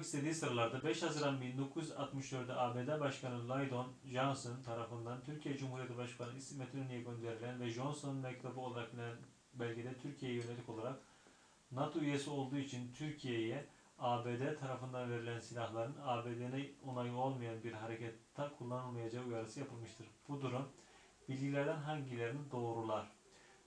yapmak istediği sıralarda 5 Haziran 1964'de ABD Başkanı Lyndon Johnson tarafından Türkiye Cumhuriyeti Başkanı İsmet İnönü'ye gönderilen ve Johnson mektubu olarak bilinen belgede Türkiye'ye yönelik olarak NATO üyesi olduğu için Türkiye'ye ABD tarafından verilen silahların ABD'ne onayı olmayan bir harekette kullanılmayacağı uyarısı yapılmıştır. Bu durum bilgilerden hangilerini doğrular?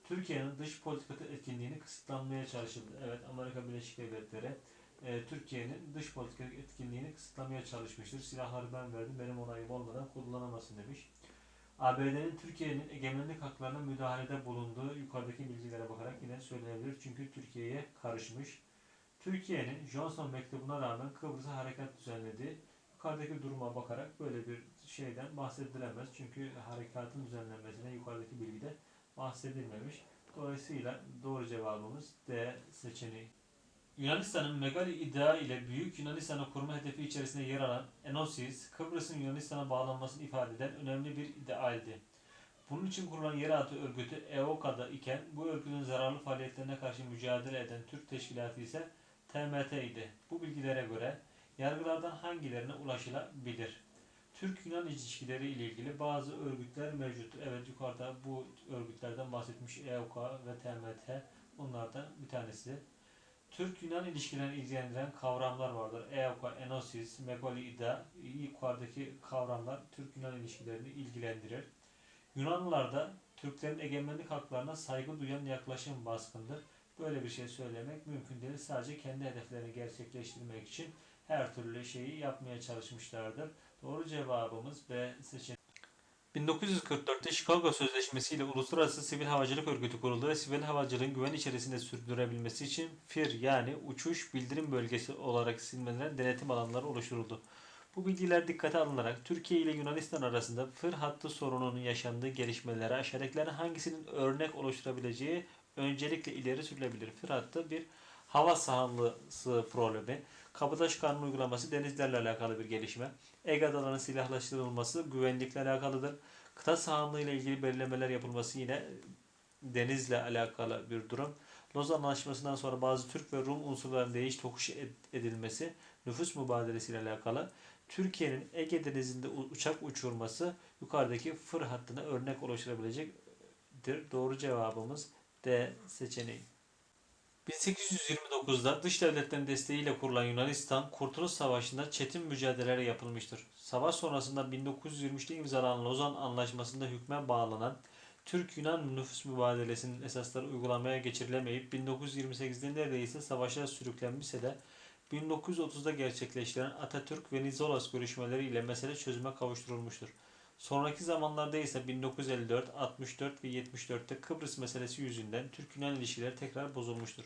Türkiye'nin dış politikada etkinliğini kısıtlanmaya çalışıldı. Evet Amerika Birleşik Devletleri e, Türkiye'nin dış politika etkinliğini kısıtlamaya çalışmıştır. Silahları ben verdim, benim onayım olmadan kullanamazsın demiş. ABD'nin Türkiye'nin egemenlik haklarına müdahalede bulunduğu yukarıdaki bilgilere bakarak yine söylenebilir. Çünkü Türkiye'ye karışmış. Türkiye'nin Johnson mektubuna rağmen Kıbrıs'a harekat düzenlediği yukarıdaki duruma bakarak böyle bir şeyden bahsedilemez. Çünkü harekatın düzenlenmesine yukarıdaki bilgide bahsedilmemiş. Dolayısıyla doğru cevabımız D seçeneği. Yunanistan'ın Megali iddia ile Büyük Yunanistan'ı kurma hedefi içerisinde yer alan Enosis, Kıbrıs'ın Yunanistan'a bağlanmasını ifade eden önemli bir idealdi. Bunun için kurulan yeraltı örgütü EOKA'da iken bu örgütün zararlı faaliyetlerine karşı mücadele eden Türk teşkilatı ise TMT idi. Bu bilgilere göre yargılardan hangilerine ulaşılabilir? Türk-Yunan ilişkileri ile ilgili bazı örgütler mevcut. Evet yukarıda bu örgütlerden bahsetmiş EOKA ve TMT bunlardan bir tanesi. Türk-Yunan ilişkilerini ilgilendiren kavramlar vardır. EOKA, Enosis, Megaloida, yukarıdaki kavramlar Türk-Yunan ilişkilerini ilgilendirir. Yunanlılarda Türklerin egemenlik haklarına saygı duyan yaklaşım baskındır. Böyle bir şey söylemek mümkün değil. Sadece kendi hedeflerini gerçekleştirmek için her türlü şeyi yapmaya çalışmışlardır. Doğru cevabımız B seçeneği. 1944'te Chicago Sözleşmesi ile Uluslararası Sivil Havacılık Örgütü kuruldu ve sivil havacılığın güven içerisinde sürdürebilmesi için FIR yani Uçuş Bildirim Bölgesi olarak isimlendirilen denetim alanları oluşturuldu. Bu bilgiler dikkate alınarak Türkiye ile Yunanistan arasında FIR hattı sorununun yaşandığı gelişmelere aşağıdakilerin hangisinin örnek oluşturabileceği öncelikle ileri sürülebilir. FIR hattı bir hava sahanlısı problemi, Kabataş Kanunu uygulaması denizlerle alakalı bir gelişme, Ege Adaları'nın silahlaştırılması güvenlikle alakalıdır. Kıta sahanlığı ile ilgili belirlemeler yapılması yine denizle alakalı bir durum. Lozan Anlaşması'ndan sonra bazı Türk ve Rum unsurların değiş tokuş edilmesi nüfus mübadelesiyle alakalı. Türkiye'nin Ege Denizi'nde uçak uçurması yukarıdaki fır hattına örnek oluşturabilecektir. Doğru cevabımız D seçeneği. 1829'da dış devletlerin desteğiyle kurulan Yunanistan Kurtuluş Savaşı'nda çetin mücadeleler yapılmıştır. Savaş sonrasında 1923'te imzalanan Lozan Anlaşması'nda hükme bağlanan Türk-Yunan nüfus mübadelesinin esasları uygulamaya geçirilemeyip 1928'de neredeyse savaşa sürüklenmişse de 1930'da gerçekleştirilen Atatürk ve Nizolas görüşmeleri ile mesele çözüme kavuşturulmuştur. Sonraki zamanlarda ise 1954, 64 ve 74'te Kıbrıs meselesi yüzünden Türk-Yunan ilişkileri tekrar bozulmuştur.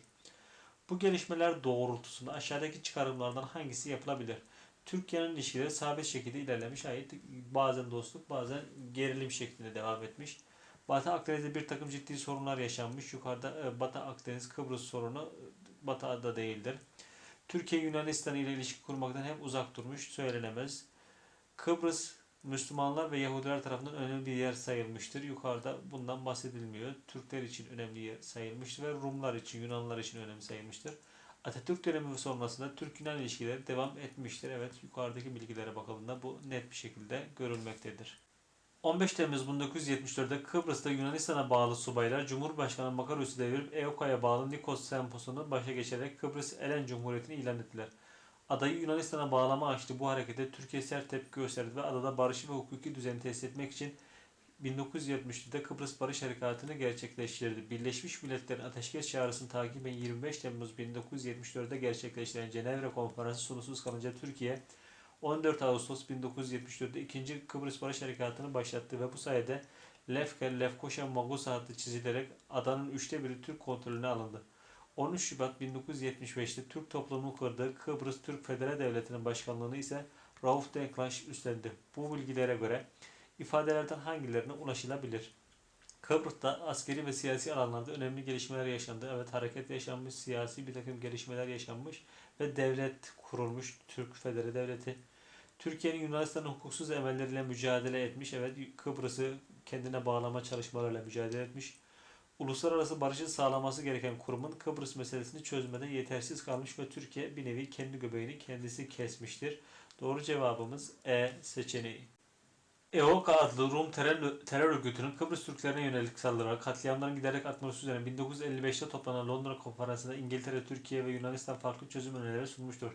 Bu gelişmeler doğrultusunda aşağıdaki çıkarımlardan hangisi yapılabilir? Türkiye'nin ilişkileri sabit şekilde ilerlemiş. Ait bazen dostluk bazen gerilim şeklinde devam etmiş. Batı Akdeniz'de bir takım ciddi sorunlar yaşanmış. Yukarıda e, Batı Akdeniz Kıbrıs sorunu e, Batı'da değildir. Türkiye Yunanistan ile ilişki kurmaktan hep uzak durmuş söylenemez. Kıbrıs Müslümanlar ve Yahudiler tarafından önemli bir yer sayılmıştır. Yukarıda bundan bahsedilmiyor. Türkler için önemli yer sayılmıştır ve Rumlar için, Yunanlılar için önemli sayılmıştır. Atatürk dönemi sonrasında Türk-Yunan ilişkileri devam etmiştir. Evet yukarıdaki bilgilere bakıldığında bu net bir şekilde görülmektedir. 15 Temmuz 1974'te Kıbrıs'ta Yunanistan'a bağlı subaylar Cumhurbaşkanı Makaros'u devirip EOKA'ya bağlı Nikos Sempos'unu başa geçerek Kıbrıs Elen Cumhuriyeti'ni ilan ettiler. Adayı Yunanistan'a bağlama açtı. Bu harekete Türkiye sert tepki gösterdi ve adada barışı ve hukuki düzeni tesis etmek için 1973'te Kıbrıs Barış Harekatı'nı gerçekleştirdi. Birleşmiş Milletler'in ateşkes çağrısını takiben 25 Temmuz 1974'te gerçekleştiren Cenevre Konferansı sonuçsuz kalınca Türkiye 14 Ağustos 1974'te 2. Kıbrıs Barış Harekatı'nı başlattı ve bu sayede Lefke, Lefkoşa, Magusa hattı çizilerek adanın üçte biri Türk kontrolüne alındı. 13 Şubat 1975'te Türk toplumunun kurduğu Kıbrıs Türk Federe Devleti'nin başkanlığını ise Rauf Denktaş üstlendi. Bu bilgilere göre ifadelerden hangilerine ulaşılabilir? Kıbrıs'ta askeri ve siyasi alanlarda önemli gelişmeler yaşandı. Evet hareket yaşanmış, siyasi bir takım gelişmeler yaşanmış ve devlet kurulmuş Türk Federe Devleti. Türkiye'nin Yunanistan'ın hukuksuz emelleriyle mücadele etmiş. Evet Kıbrıs'ı kendine bağlama çalışmalarıyla mücadele etmiş. Uluslararası barışı sağlaması gereken kurumun Kıbrıs meselesini çözmeden yetersiz kalmış ve Türkiye bir nevi kendi göbeğini kendisi kesmiştir. Doğru cevabımız E seçeneği. EOK adlı Rum terör, terör örgütünün Kıbrıs Türklerine yönelik saldırılar, katliamların giderek artması üzerine 1955'te toplanan Londra Konferansı'nda İngiltere, Türkiye ve Yunanistan farklı çözüm önerileri sunmuştur.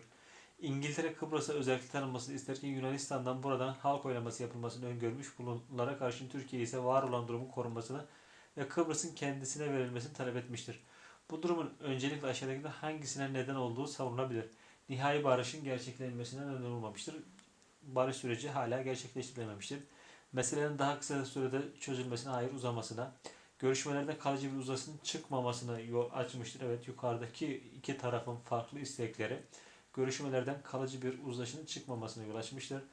İngiltere Kıbrıs'a özellikle tanınmasını isterken Yunanistan'dan buradan halk oylaması yapılmasını öngörmüş bunlara karşın Türkiye ise var olan durumun korunmasını ve Kıbrıs'ın kendisine verilmesini talep etmiştir. Bu durumun öncelikle aşağıdakilerden hangisine neden olduğu savunulabilir. Nihai barışın gerçekleşmesine neden olmamıştır. Barış süreci hala gerçekleştirilememiştir. Meselenin daha kısa sürede çözülmesine, hayır uzamasına, görüşmelerde kalıcı bir uzasının çıkmamasına yol açmıştır. Evet yukarıdaki iki tarafın farklı istekleri görüşmelerden kalıcı bir uzlaşının çıkmamasına yol açmıştır.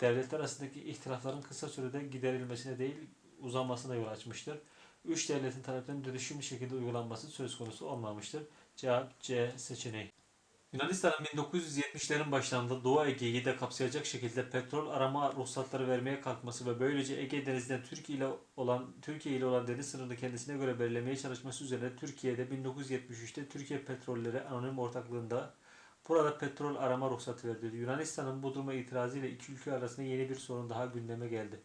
Devletler arasındaki ihtilafların kısa sürede giderilmesine değil uzamasına yol açmıştır. Üç devletin taleplerinin dönüşümlü şekilde uygulanması söz konusu olmamıştır. Cevap C seçeneği. Yunanistan'ın 1970'lerin başlarında Doğu Ege'yi de kapsayacak şekilde petrol arama ruhsatları vermeye kalkması ve böylece Ege Denizi'nden Türkiye ile olan Türkiye ile olan deniz sınırını kendisine göre belirlemeye çalışması üzerine Türkiye'de 1973'te Türkiye Petrolleri Anonim Ortaklığında burada petrol arama ruhsatı verildi. Yunanistan'ın bu duruma itirazıyla iki ülke arasında yeni bir sorun daha gündeme geldi.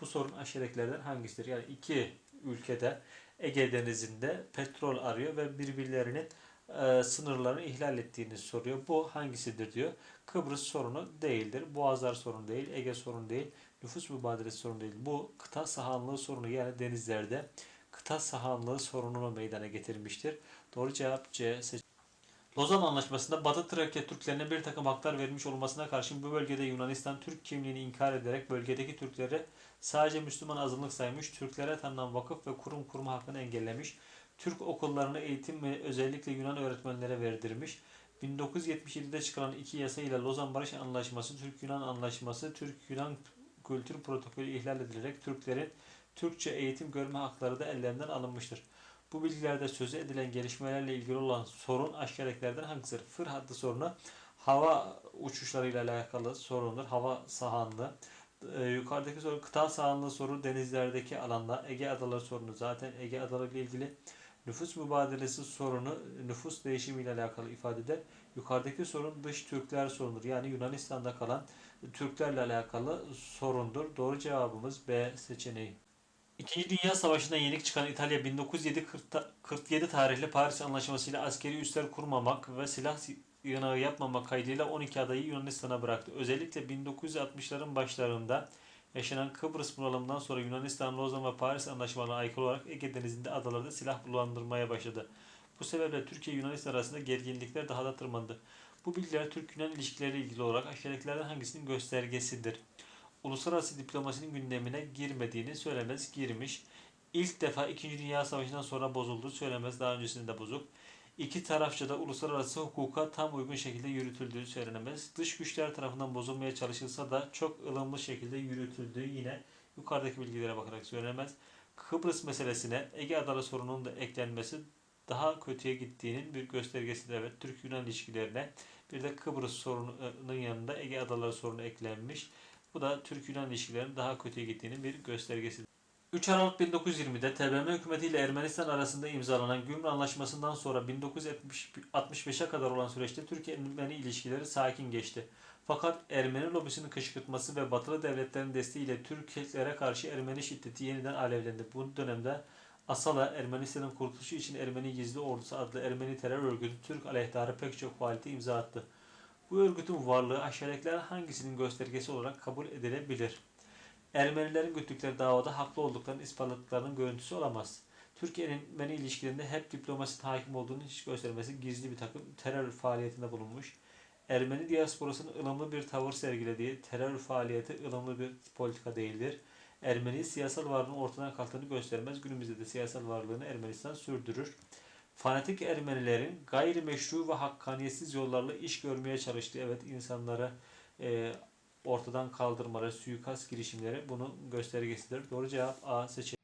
Bu sorun aşağıdakilerden hangisidir? Yani iki ülkede Ege Denizi'nde petrol arıyor ve birbirlerinin e, sınırlarını ihlal ettiğini soruyor. Bu hangisidir diyor. Kıbrıs sorunu değildir. Boğazlar sorunu değil. Ege sorunu değil. Nüfus mübadelesi sorunu değil. Bu kıta sahanlığı sorunu yani denizlerde kıta sahanlığı sorununu meydana getirmiştir. Doğru cevap C seç. Lozan Anlaşması'nda Batı Trakya Türklerine bir takım haklar verilmiş olmasına karşın bu bölgede Yunanistan Türk kimliğini inkar ederek bölgedeki Türkleri sadece Müslüman azınlık saymış, Türklere tanınan vakıf ve kurum kurma hakkını engellemiş, Türk okullarına eğitim ve özellikle Yunan öğretmenlere verdirmiş. 1977'de çıkarılan iki yasa ile Lozan Barış Anlaşması, Türk-Yunan Anlaşması, Türk-Yunan Kültür Protokolü ihlal edilerek Türklerin Türkçe eğitim görme hakları da ellerinden alınmıştır. Bu bilgilerde sözü edilen gelişmelerle ilgili olan sorun aşağıdakilerden hangisidir? Fır hattı sorunu hava uçuşlarıyla alakalı sorundur. Hava sahanlığı. Ee, yukarıdaki soru kıta sahanlığı soru denizlerdeki alanda. Ege adaları sorunu zaten Ege adaları ile ilgili. Nüfus mübadelesi sorunu nüfus değişimi ile alakalı ifade eder. Yukarıdaki sorun dış Türkler sorunudur. Yani Yunanistan'da kalan Türklerle alakalı sorundur. Doğru cevabımız B seçeneği. İkinci Dünya Savaşı'ndan yenik çıkan İtalya 1947 tarihli Paris Anlaşması ile askeri üsler kurmamak ve silah yığınağı yapmamak kaydıyla 12 adayı Yunanistan'a bıraktı. Özellikle 1960'ların başlarında yaşanan Kıbrıs bunalımından sonra Yunanistan, Lozan ve Paris anlaşmalarına aykırı olarak Ege Denizi'nde adalarda silah bulandırmaya başladı. Bu sebeple Türkiye-Yunanistan arasında gerginlikler daha da tırmandı. Bu bilgiler Türk-Yunan ilişkileri ilgili olarak aşağıdakilerden hangisinin göstergesidir? Uluslararası diplomasinin gündemine girmediğini söylemez, girmiş. İlk defa 2. Dünya Savaşı'ndan sonra bozulduğu söylemez, daha öncesinde de bozuk. İki tarafça da uluslararası hukuka tam uygun şekilde yürütüldüğü söylenemez. Dış güçler tarafından bozulmaya çalışılsa da çok ılımlı şekilde yürütüldüğü yine yukarıdaki bilgilere bakarak söylenemez. Kıbrıs meselesine Ege Adalı sorununun da eklenmesi daha kötüye gittiğinin bir göstergesidir. Evet, Türk-Yunan ilişkilerine bir de Kıbrıs sorununun yanında Ege Adaları sorunu eklenmiş. Bu da Türk-Yunan ilişkilerinin daha kötüye gittiğinin bir göstergesidir. 3 Aralık 1920'de TBMM hükümeti ile Ermenistan arasında imzalanan Gümrük Anlaşması'ndan sonra 1965'e kadar olan süreçte Türkiye-Ermeni ilişkileri sakin geçti. Fakat Ermeni lobisinin kışkırtması ve batılı devletlerin desteğiyle Türklere karşı Ermeni şiddeti yeniden alevlendi. Bu dönemde Asala, Ermenistan'ın kurtuluşu için Ermeni Gizli Ordusu adlı Ermeni terör örgütü Türk aleyhtarı pek çok faaliyete imza attı. Bu örgütün varlığı aşağıdakiler hangisinin göstergesi olarak kabul edilebilir? Ermenilerin güttükleri davada haklı olduklarını ispatladıklarının görüntüsü olamaz. Türkiye-Ermeni ilişkilerinde hep diplomasinin hakim olduğunu hiç göstermesi gizli bir takım terör faaliyetinde bulunmuş. Ermeni diasporasının ılımlı bir tavır sergilediği terör faaliyeti ılımlı bir politika değildir. Ermeni siyasal varlığının ortadan kalktığını göstermez. Günümüzde de siyasal varlığını Ermenistan sürdürür. Fanatik Ermenilerin gayrimeşru ve hakkaniyetsiz yollarla iş görmeye çalıştığı evet insanları e, ortadan kaldırmaları, suikast girişimleri bunun göstergesidir. Doğru cevap A seçeneği.